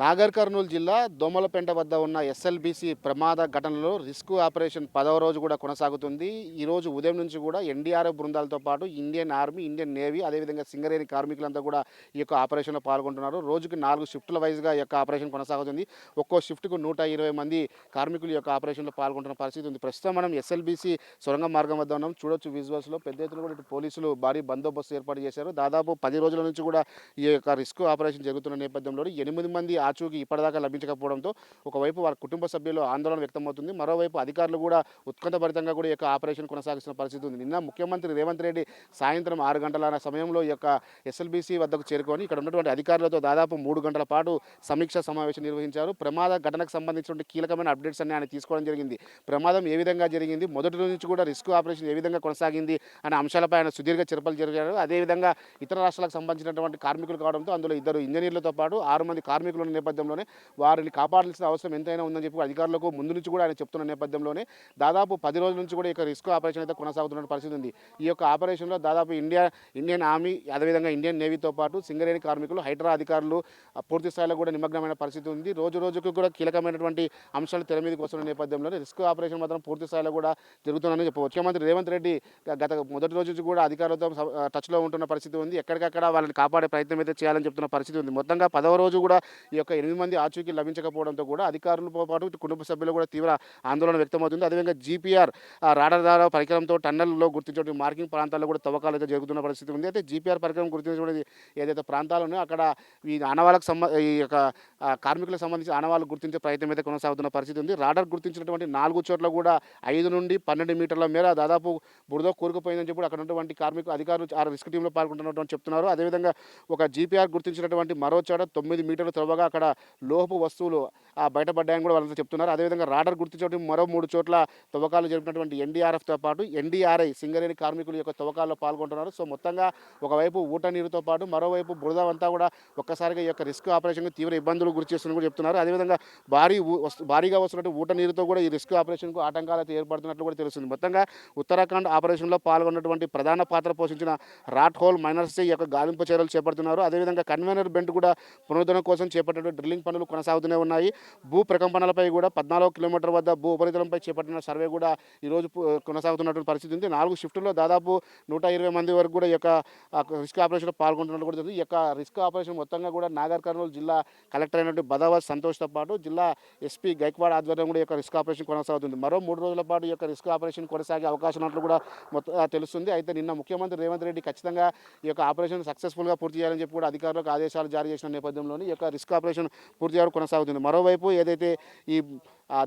నాగర్ కర్నూలు జిల్లా దోమలపెంట వద్ద ఉన్న ఎస్ఎల్బిసి ప్రమాద ఘటనలో రిస్క్ ఆపరేషన్ పదవ రోజు కూడా కొనసాగుతుంది. ఈ రోజు ఉదయం నుంచి కూడా ఎన్డీఆర్ఎఫ్ బృందాలతో పాటు ఇండియన్ ఆర్మీ ఇండియన్ నేవీ అదేవిధంగా సింగరేణి కార్మికులంతా కూడా ఈ యొక్క ఆపరేషన్లో పాల్గొంటున్నారు. రోజుకి నాలుగు షిఫ్ట్ల వైజ్గా ఈ యొక్క ఆపరేషన్ కొనసాగుతుంది. ఒక్కో షిఫ్ట్కు నూట ఇరవై మంది కార్మికులు ఈ యొక్క ఆపరేషన్లో పాల్గొంటున్న పరిస్థితి ఉంది. ప్రస్తుతం మనం ఎస్ఎల్బిసి సొరంగ మార్గం వద్ద ఉన్నాం. చూడొచ్చు విజువల్స్లో పెద్ద ఎత్తున కూడా ఇటు పోలీసులు భారీ బందోబస్తు ఏర్పాటు చేశారు. దాదాపు పది రోజుల నుంచి కూడా ఈ యొక్క రిస్క్ ఆపరేషన్ జరుగుతున్న నేపథ్యంలో ఎనిమిది మంది ఆచూకీ ఇప్పటిదాకా లభించకపోవడంతో ఒకవైపు వారి కుటుంబ సభ్యులు ఆందోళన వ్యక్తమవుతుంది. మరోవైపు అధికారులు కూడా ఉత్కంఠభరితంగా కూడా ఈ యొక్క ఆపరేషన్ కొనసాగిస్తున్న పరిస్థితి ఉంది. నిన్న ముఖ్యమంత్రి రేవంత్ రెడ్డి సాయంత్రం ఆరు గంటల సమయంలో ఈ యొక్క ఎస్ఎల్బీసీ వద్దకు చేరుకొని ఇక్కడ ఉన్నటువంటి అధికారులతో దాదాపు మూడు గంటల పాటు సమీక్ష సమావేశం నిర్వహించారు. ప్రమాద ఘటనకు సంబంధించినటువంటి కీలకమైన అప్డేట్స్ అన్ని ఆయన తీసుకోవడం జరిగింది. ప్రమాదం ఏ విధంగా జరిగింది? మొదటి రోజు నుంచి కూడా రిస్క్ ఆపరేషన్ ఏ విధంగా కొనసాగింది? అనే అంశాలపై ఆయన సుదీర్ఘ చర్చలు జరిగారు. అదేవిధంగా ఇతర రాష్ట్రాలకు సంబంధించినటువంటి కార్మికులు కావడంతో అందులో ఇద్దరు ఇంజనీర్లతో పాటు ఆరు మంది కార్మికులు నేపథ్యంలోనే వారిని కాపాడాల్సిన అవసరం ఎంతైనా ఉందని చెప్పి అధికారులకు ముందు నుంచి కూడా ఆయన చెప్తున్న నేపథ్యంలోనే దాదాపు పది రోజుల నుంచి కూడా ఈ యొక్క రిస్క్ ఆపరేషన్ అయితే కొనసాగుతున్న పరిస్థితి ఉంది. ఈ యొక్క ఆపరేషన్లో దాదాపు ఇండియా ఇండియన్ ఆర్మీ అదేవిధంగా ఇండియన్ నేవీతో పాటు సింగరేణి కార్మికులు హైడ్రా అధికారులు పూర్తి స్థాయిలో కూడా నిమగ్నమైన పరిస్థితి ఉంది. రోజు రోజుకు కూడా కీలకమైనటువంటి అంశాలు తెర మీదకి వస్తున్న నేపథ్యంలో రిస్క్ ఆపరేషన్ మాత్రం పూర్తి స్థాయిలో కూడా జరుగుతుందని చెప్పవచ్చు ముఖ్యమంత్రి రేవంత్ రెడ్డి గత మొదటి రోజు కూడా అధికారులతో టచ్లో ఉంటున్న పరిస్థితి ఉంది. ఎక్కడికక్కడ వాళ్ళని కాపాడే ప్రయత్నం అయితే చేయాలని చెప్తున్న పరిస్థితి ఉంది. మొత్తంగా పదవ రోజు కూడా ఈ యొక్క ఎనిమిది మంది ఆచూకీ లభించకపోవడంతో కూడా అధికారులతో పాటు కుటుంబ సభ్యులు కూడా తీవ్ర ఆందోళన వ్యక్తమవుతుంది. అదేవిధంగా జీపీఆర్ రాడర్ ద్వారా పరికరంతో టన్నెల్లో గుర్తించే మార్కింగ్ ప్రాంతాల్లో కూడా తవ్వకాలు అయితే జరుగుతున్న పరిస్థితి ఉంది. అయితే జీపీఆర్ పరికరం గుర్తించబడి ఏదైతే ప్రాంతాలు ఉన్నాయో అక్కడ ఈ ఆనవాళ్ళకు సంబంధ ఈ యొక్క కార్మికులకు సంబంధించి ఆనవాళ్ళు గుర్తించే ప్రయత్నం అయితే కొనసాగుతున్న పరిస్థితి ఉంది. రాడర్ గుర్తించినటువంటి నాలుగు చోట్ల కూడా ఐదు నుండి పన్నెండు మీటర్ల మేర దాదాపు బురద కూరుకుపోయిందని చెప్పి అక్కడ ఉన్నటువంటి కార్మికులు అధికారులు ఆ రిస్క్ టీంలో పాల్గొంటున్నటువంటి చెప్తున్నారు. అదేవిధంగా ఒక జీపీఆర్ గుర్తించినటువంటి మరో చోట తొమ్మిది మీటర్లు త్రవ్వగా అక్కడ లోహపు వస్తువులు ఆ, బయటపడ్డాయని కూడా వాళ్ళంతా చెప్తున్నారు. అదేవిధంగా రాడర్ గుర్తించినటువంటి మరో మూడు చోట్ల తవ్వకాలు జరిపినటువంటి ఎన్డీఆర్ఎఫ్తో పాటు ఎన్డీఆర్ఐ సింగరేణి కార్మికుల యొక్క తవ్వకాల్లో పాల్గొంటున్నారు. సో మొత్తంగా ఒకవైపు ఊట నీరుతో పాటు మరోవైపు బురద అంతా కూడా ఒక్కసారిగా ఈ యొక్క రిస్క్ ఆపరేషన్ తీవ్ర ఇబ్బందులు గురి చేస్తున్నట్టు కూడా చెప్తున్నారు. అదేవిధంగా భారీ వస్తు- భారీగా వస్తున్నట్టు ఊట నీరుతో కూడా ఈ రిస్క్ ఆపరేషన్కు ఆటంకాలు అయితే ఏర్పడుతున్నట్లు కూడా తెలుస్తుంది. మొత్తంగా ఉత్తరాఖండ్ ఆపరేషన్లో పాల్గొన్నటువంటి ప్రధాన పాత్ర పోషించిన రాట్ హోల్ మైనర్స్ ఈ యొక్క గాలింపు చర్యలు చేపడుతున్నారు. అదేవిధంగా కన్వీనర్ బెంట్ కూడా పునరుద్ధరణ కోసం చేపట్టిన డ్రిల్లింగ్ పనులు కొనసాగుతూనే ఉన్నాయి. భూ ప్రకంపనలపై కూడా పద్నాలుగు కిలోమీటర్ వద్ద భూ ఉపరితలంపై చేపట్టిన సర్వే కూడా ఈరోజు కొనసాగుతున్నటువంటి పరిస్థితి ఉంది. నాలుగు షిఫ్టుల్లో దాదాపు నూట ఇరవై మంది వరకు కూడా ఈ యొక్క రిస్క్ ఆపరేషన్లో పాల్గొంటున్నట్టు కూడా ఈ యొక్క రిస్క్ ఆపరేషన్ మొత్తంగా కూడా నాగర్ కర్నూలు జిల్లా కలెక్టర్ అయినటువంటి బదావత్ సంతోష్తో పాటు జిల్లా ఎస్పీ గైక్వాడ్ ఆధ్వర్యం కూడా ఈ యొక్క రిస్క్ ఆపరేషన్ కొనసాగుతుంది. మరో మూడు రోజుల పాటు ఈ యొక్క రిస్క్ ఆపరేషన్ కొనసాగే అవకాశం ఉన్నట్లు కూడా మొత్తం తెలుస్తుంది. అయితే నిన్న ముఖ్యమంత్రి రేవంత్ రెడ్డి ఖచ్చితంగా ఈ యొక్క ఆపరేషన్ సక్సెస్ఫుల్గా పూర్తి చేయాలని చెప్పి కూడా అధికారులకు ఆదేశాలు జారీ చేసిన నేపథ్యంలోని ఈ యొక్క రిస్క్ ఆపరేషన్ పూర్తి చేయడం కొనసాగుతుంది. మరోవైపు ఏదైతే ఈ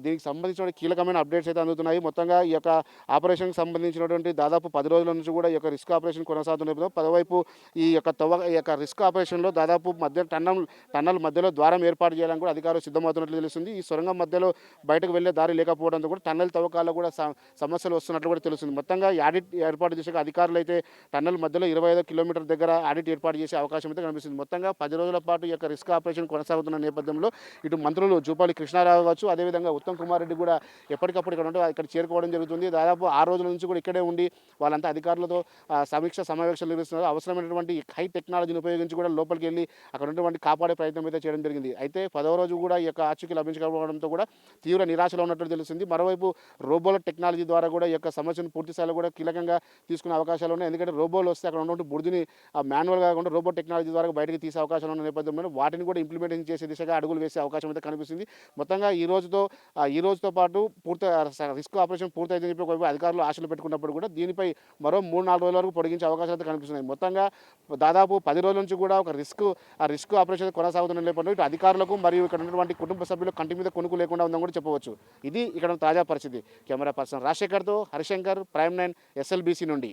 దీనికి సంబంధించిన కీలకమైన అప్డేట్స్ అయితే అందుతున్నాయి. మొత్తంగా ఈ యొక్క ఆపరేషన్కి సంబంధించినటువంటి దాదాపు పది రోజుల నుంచి కూడా ఈ యొక్క రిస్క్ ఆపరేషన్ కొనసాగుతున్న పదవైపు ఈ యొక్క తవ్వ ఈ యొక్క రిస్క్ ఆపరేషన్లో దాదాపు మధ్య టన్నల్ టన్నల్ మధ్యలో ద్వారం ఏర్పాటు చేయాలని కూడా అధికారులు సిద్ధమవుతున్నట్లు తెలుస్తుంది. ఈ సొరంగం మధ్యలో బయటకు వెళ్ళే దారి లేకపోవడంతో కూడా టన్నల్ తవ్వకాల్లో కూడా సమస్యలు వస్తున్నట్లు కూడా తెలుస్తుంది. మొత్తంగా ఆడిట్ ఏర్పాటు చేసే అధికారులు అయితే టన్నల్ మధ్యలో ఇరవై ఐదు కిలోమీటర్ దగ్గర ఆడిట్ ఏర్పాటు చేసే అవకాశం అయితే కనిపిస్తుంది. మొత్తంగా పది రోజుల పాటు ఈ యొక్క రిస్క్ ఆపరేషన్ కొనసాగుతున్న నేపథ్యంలో ఇటు మంత్రులు జూపాలి కృష్ణారావు కావచ్చు అదేవిధంగా ఉత్తమ్ కుమార్ రెడ్డి కూడా ఎప్పటికప్పుడు ఇక్కడ ఉంటే ఇక్కడ చేరుకోవడం జరుగుతుంది. దాదాపు ఆ రోజుల నుంచి కూడా ఇక్కడే ఉండి వాళ్ళంతా అధికారులతో సమీక్ష సమావేశాలు నిర్వహిస్తున్నారు. అవసరమైనటువంటి హై టెక్నాలజీని ఉపయోగించి కూడా లోపలికి వెళ్ళి అక్కడ ఉన్నటువంటి కాపాడే ప్రయత్నం అయితే చేయడం జరిగింది. అయితే పదవ రోజు కూడా ఈ యొక్క ఆచూకీ లభించకపోవడంతో కూడా తీవ్ర నిరాశలో ఉన్నట్లు తెలుస్తుంది. మరోవైపు రోబోల టెక్నాలజీ ద్వారా కూడా ఈ యొక్క సమస్యను పూర్తి స్థాయిలో కూడా కీలకంగా తీసుకునే అవకాశాలు ఉన్నాయి. ఎందుకంటే రోబోలు వస్తే అక్కడ ఉన్నటువంటి బుడిని మాన్యువల్ కాకుండా రోబో టెక్నాలజీ ద్వారా బయటకు తీసే అవకాశాలు ఉన్న నేపథ్యంలో వాటిని కూడా ఇంప్లిమెంటేషన్ చేసే దిశగా అడుగులు వేసే అవకాశం అయితే కనిపిస్తుంది. మొత్తంగా ఈ రోజుతో ఈ రోజుతో పాటు పూర్తి రిస్క్ ఆపరేషన్ పూర్తయిందని చెప్పి ఒకవైపు అధికారులు ఆశలు పెట్టుకున్నప్పుడు కూడా దీనిపై మరో మూడు నాలుగు రోజుల వరకు పొడిగించే అవకాశాలు అయితే కనిపిస్తున్నాయి. మొత్తంగా దాదాపు పది రోజుల నుంచి కూడా ఒక రిస్క్ ఆ రిస్క్ ఆపరేషన్ కొనసాగుతున్న నేపథ్యంలో ఇటు అధికారులకు మరియు ఇక్కడ ఉన్నటువంటి కుటుంబ సభ్యులు కంటి మీద కొనుక్కు లేకుండా ఉందని కూడా చెప్పవచ్చు. ఇది ఇక్కడ తాజా పరిస్థితి. కెమెరా పర్సన్ రాజశేఖర్తో హరిశంకర్ ప్రైమ్ నైన్ ఎస్ఎల్బీసీ నుండి.